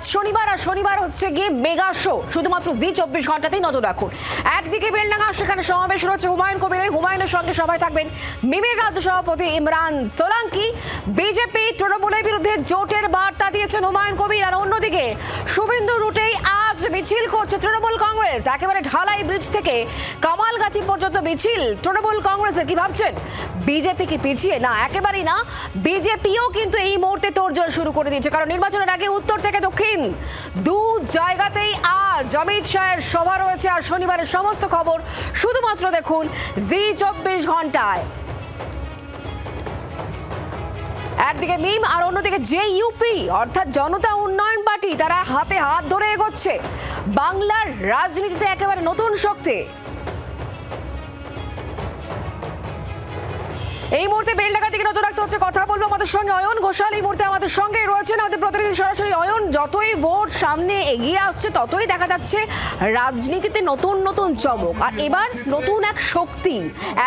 আজ শনিবার, আর শনিবার হচ্ছে গিয়ে মেগা শো। শুধুমাত্র জি চব্বিশ ঘন্টাতেই নজর রাখুন। একদিকে বেলডাঙ্গা, সেখানে সমাবেশ রয়েছে হুমায়ুন কবির হুমায়ুনের সঙ্গে সভায় থাকবেন মিমির রাজ্য সভাপতি ইমরান সোলাঙ্কি। বিজেপি তৃণমূলের বিরুদ্ধে জোটের বার্তা দিয়েছেন হুমায়ুন কবির। আর অন্যদিকে শুভেন্দু আজ মিছিল করছে তৃণমূল কংগ্রেস। একেবারে ঢালাই ব্রিজ থেকে কামালগাছি পর্যন্ত মিছিল। তৃণমূল কংগ্রেসের কি ভাবছেন? বিজেপি কি পিছিয়ে? না, একেবারেই না। বিজেপিও কিন্তু এই মুহূর্তে তোড়জোড় শুরু করে দিয়েছে। কারণ নির্বাচনের আগে উত্তর থেকে দক্ষিণ। দু জায়গাতেই আজ অমিত শাহের সভা রয়েছে আর শনিবারের সমস্ত খবর শুধুমাত্র দেখুন জি চব্বিশ ঘন্টায়। একদিকে মিম আর অন্যদিকে যে ইউপি অর্থাৎ জনতা উন্নয়ন তারা হাতে হাত ধরে এগোচ্ছে। বাংলার রাজনীতিতে একেবারে নতুন শক্তি। এই মুহূর্তে বেলডাঙ্গা দিকে নজর রাখতে হচ্ছে, কথা বলব আমাদের সঙ্গে অয়ন ঘোষাল। এই মুহূর্তে আমাদের সঙ্গে রয়েছেন আমাদের প্রতিনিধি সরাসরি। অয়ন, যতই ভোট সামনে এগিয়ে আসছে, ততই দেখা যাচ্ছে রাজনীতিতে নতুন নতুন চমক। আর এবার নতুন এক শক্তি,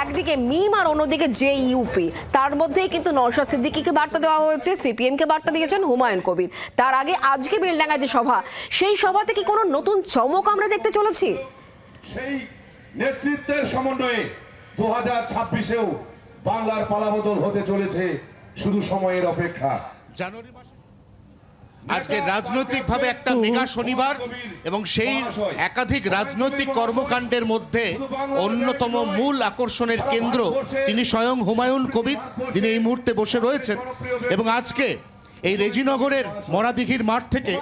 একদিকে মিম আর অন্যদিকে জে ইউপি তার মধ্যেই কিন্তু নওশাদ সিদ্দিকিকে বার্তা দেওয়া হয়েছে সিপিএম কে বার্তা দিয়েছেন হুমায়ুন কবির। তার আগে আজকে বেলডাঙ্গা যে সভা, সেই সভাতে কি কোনো নতুন চমক আমরা দেখতে চলেছি? সেই নেতৃত্বের সমন্বয়ে দু হাজার ছাব্বিশেও বাংলার পালাবদল হতে চলেছে শুধু সময়ের অপেক্ষা। জানুয়ারি মাসে আজকে রাজনৈতিকভাবে একটা মেগা শনিবার এবং সেই একাধিক রাজনৈতিক কর্মকাণ্ডের মধ্যে অন্যতম মূল আকর্ষণের কেন্দ্র তিনি স্বয়ং হুমায়ুন কবির তিনি এই মুহূর্তে বসে রয়েছেন। এবং আজকে এই রেজিনগরের মরাদিঘির মাঠ থেকে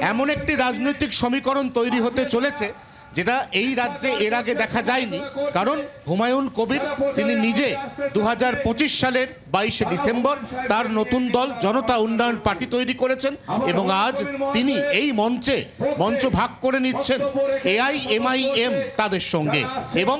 এমন একটি রাজনৈতিক সমীকরণ তৈরি হতে চলেছে যেটা এই রাজ্যে এর আগে দেখা যায়নি। কারণ হুমায়ুন কবির, তিনি নিজে দু হাজার পঁচিশ সালের বাইশে ডিসেম্বর তার নতুন দল জনতা উন্নয়ন পার্টি তৈরি করেছেন এবং আজ তিনি এই মঞ্চে মঞ্চ ভাগ করে নিচ্ছেন। এআই এমআইএম তাদের সঙ্গে এবং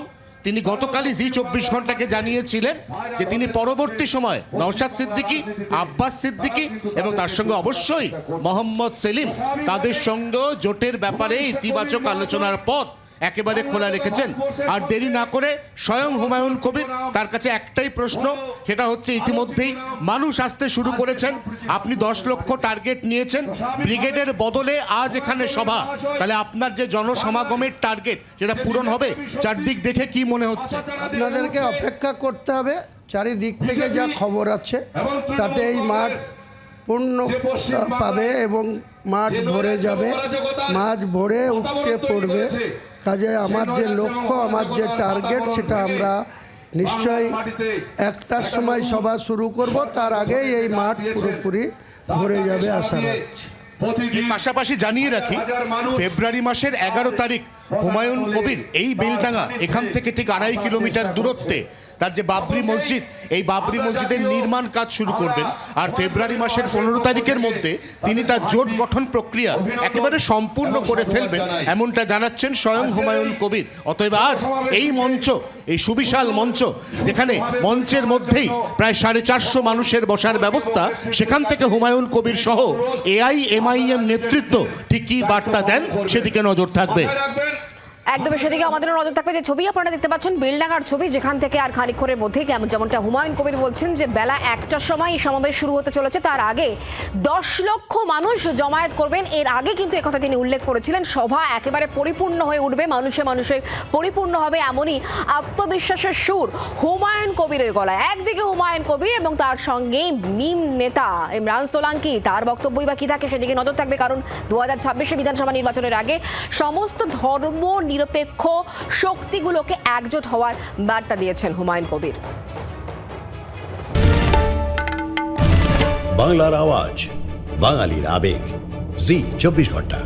তিনি গতকালই জি চব্বিশ ঘন্টাকে জানিয়েছিলেন যে তিনি পরবর্তী সময় নওশাদ সিদ্দিকি, আব্বাস সিদ্দিকি এবং তার সঙ্গে অবশ্যই মোহাম্মদ সেলিম তাদের সঙ্গে জোটের ব্যাপারে ইতিবাচক আলোচনার পথ একেবারে খোলা রেখেছেন। আর দেরি না করে স্বয়ং হুমায়ুন কবির তার কাছে একটাই প্রশ্ন, সেটা হচ্ছে ইতিমধ্যেই মানুষ আসতে শুরু করেছেন। আপনি দশ লক্ষ টার্গেট নিয়েছেন, ব্রিগেডের বদলে আজ এখানে সভা। তাহলে আপনার যে জনসমাগমের টার্গেট, সেটা পূরণ হবে? চারদিক দেখে কি মনে হচ্ছে? আপনাদেরকে অপেক্ষা করতে হবে, চারিদিক থেকে যা খবর আছে তাতে এই মাঠ পূর্ণ পাবে এবং মাঠ ভরে যাবে। মাছ ভরে উপচে পড়বে। কাজে আমার যে লক্ষ্য, আমার যে টার্গেট সেটা আমরা নিশ্চয়ই একটার সময় সভা শুরু করব, তার আগেই এই মাঠ পুরোপুরি ভরে যাবে আশা রাখছি। পাশাপাশি জানিয়ে রাখি ফেব্রুয়ারি মাসের এগারো তারিখ হুমায়ুন কবির এই বেলডাঙ্গা এখান থেকে ঠিক আড়াই কিলোমিটার দূরত্বে তার যে বাবরি মসজিদ এই বাবরি মসজিদের নির্মাণ কাজ শুরু করবেন। আর ফেব্রুয়ারি মাসের পনেরো তারিখের মধ্যে তিনি তার জোট গঠন প্রক্রিয়া একেবারে সম্পূর্ণ করে ফেলবেন এমনটা জানাচ্ছেন স্বয়ং হুমায়ুন কবির। অতএব আজ এই মঞ্চ এই সুবিশাল মঞ্চ যেখানে মঞ্চের মধ্যেই প্রায় সাড়ে চারশো মানুষের বসার ব্যবস্থা সেখান থেকে হুমায়ুন কবির সহ এআই এমআইএম নেতৃত্ব ঠিক কী বার্তা দেন? সেদিকে নজর থাকবে। একদমই সেদিকে আমাদেরও নজর থাকবে যে ছবি আপনারা দেখতে পাচ্ছেন বেলডাঙ্গার ছবি, যেখান থেকে আর খানিক্ষণের মধ্যেই কেমন যেমনটা হুমায়ুন কবির বলছেন যে বেলা একটার সময় এই সমাবেশ শুরু হতে চলেছে। তার আগে দশ লক্ষ মানুষ জমায়েত করবেন। এর আগে কিন্তু একথা তিনি উল্লেখ করেছিলেন, সভা একেবারে পরিপূর্ণ হয়ে উঠবে, মানুষে মানুষে পরিপূর্ণ হবে এমনই আত্মবিশ্বাসের সুর হুমায়ুন কবিরের গলায়। একদিকে হুমায়ুন কবির এবং তার সঙ্গে মিম নেতা ইমরান সোলাঙ্কি তার বক্তব্যই বা কি থাকে সেদিকে নজর থাকবে, কারণ দু হাজার বিধানসভা নির্বাচনের আগে সমস্ত ধর্ম নিরপেক্ষ শক্তিগুলোকে একজোট হওয়ার বার্তা দিয়েছেন হুমায়ুন কবির। বাংলার আওয়াজ, বাঙালির আবেগ। জি, চব্বিশ ঘণ্টা।